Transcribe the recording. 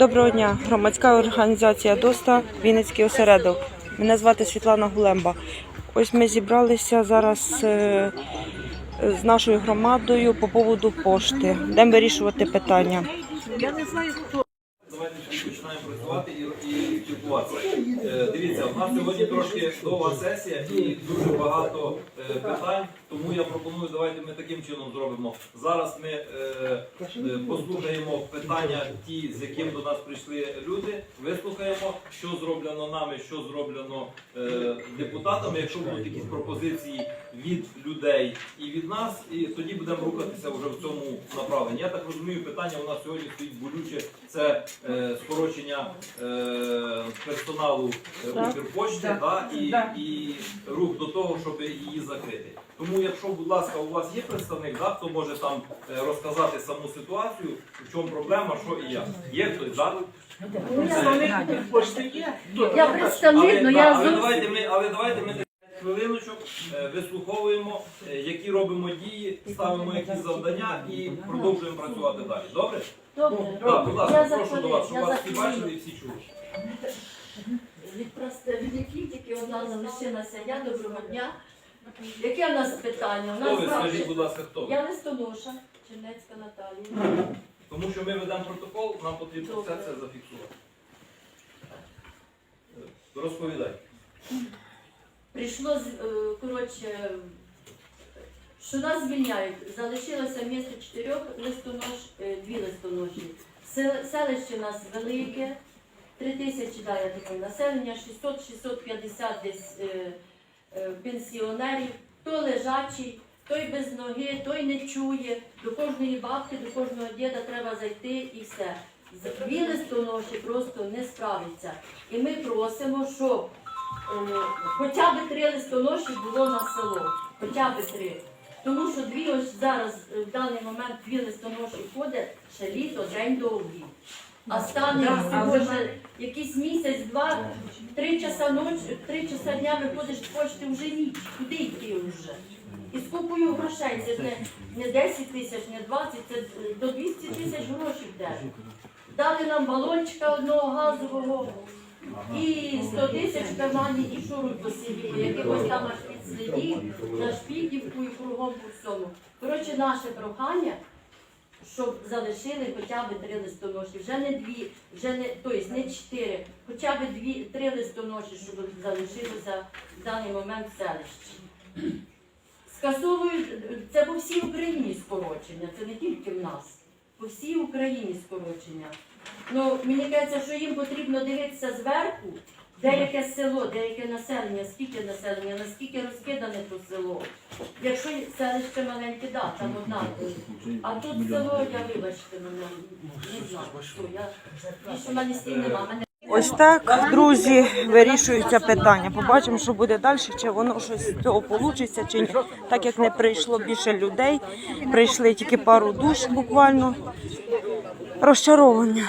Доброго дня, громадська організація ДОСТА, Вінницький осередок. Мене звати Світлана Гулемба. Ось ми зібралися зараз е, з нашою громадою по поводу пошти. Будемо вирішувати питання. Давайте починаємо працювати і, і. Е, дивіться, у нас сьогодні трошки довга сесія і дуже багато е, питань, тому я пропоную, давайте ми таким чином зробимо. Зараз ми е, послухаємо питання, ті, з яким до нас прийшли люди, вислухаємо, що зроблено нами, що зроблено депутатами. Якщо будуть якісь пропозиції від людей і від нас, і тоді будемо рухатися вже в цьому направленні. Я так розумію, питання у нас сьогодні стоїть болюче. Це е, е, персоналу е, Так. Укрпошти, да, і, да. і рух до того, щоб її закрити. Тому, якщо, будь ласка, у вас є представник, да, хто може там е, розказати саму ситуацію, в чому проблема, що і як. Є хтось, да? Представник пошти є. Я представник, Але, але, але, я але зовсім давайте ми, але давайте ми вислуховуємо, е, які робимо дії, ставимо якісь завдання і продовжуємо працювати далі. Добре? добре. Так, будь ласка, Я прошу до вас, щоб вас всі бачили і всі чули. Від просто від яких тільки одна залишилася. Я доброго дня. Яке у нас питання? У Хто ви? бачите, Скажіть, будь ласка, хто ви? я листоноша, Чернецька Наталія. Тому що ми ведемо протокол, нам потрібно все це зафіксувати. Е, Розповідай. Прийшло е, коротше, що нас звільняють. Залишилося місто чотирьох листонож, е, дві листоноші. Сел- Селище у нас велике, три тисячі да, я думаю, населення, 600-650 десь е, пенсіонерів. Хто лежачий, той без ноги, той не чує. До кожної бабки, до кожного діда треба зайти і все. Дві листоноші просто не справиться. І ми просимо, щоб хоча б три листоноші було на село. Хоча б три. Тому що дві ось зараз е, в даний момент дві листоноші ходять, ще літо, день довгий. А стане але якийсь місяць, два, три часа ночі, три часа дня виходиш з почти вже ніч. Куди йти вже? І з купою грошей. Це не, не 10 тисяч, не 20, це е, до 200 тисяч грошей йде. Дали нам балончика одного газового і 100 тисяч кармані і шурують по селі, якихось там аж під слідів, на шпітівку і кругом по всьому. Коротше, наше прохання, щоб залишили хоча б три листоноші, вже не дві, вже не, тобто не чотири, хоча б дві, три листоноші, щоб залишилося в даний момент в селищі. Скасовують, це по всій Україні скорочення, це не тільки в нас, по всій Україні скорочення. Ну, мені кажеться, що їм потрібно дивитися зверху, деяке село, деяке населення, скільки населення, наскільки розкидане то село. Якщо селище маленьке, да, там одна. А тут село, я вибачте мене, не знаю, що я більше мене нема. Ось так, друзі, вирішуються питання. Побачимо, що буде далі, чи воно щось з цього вийде, чи ні. Так як не прийшло більше людей, прийшли тільки пару душ буквально. Розчаровані.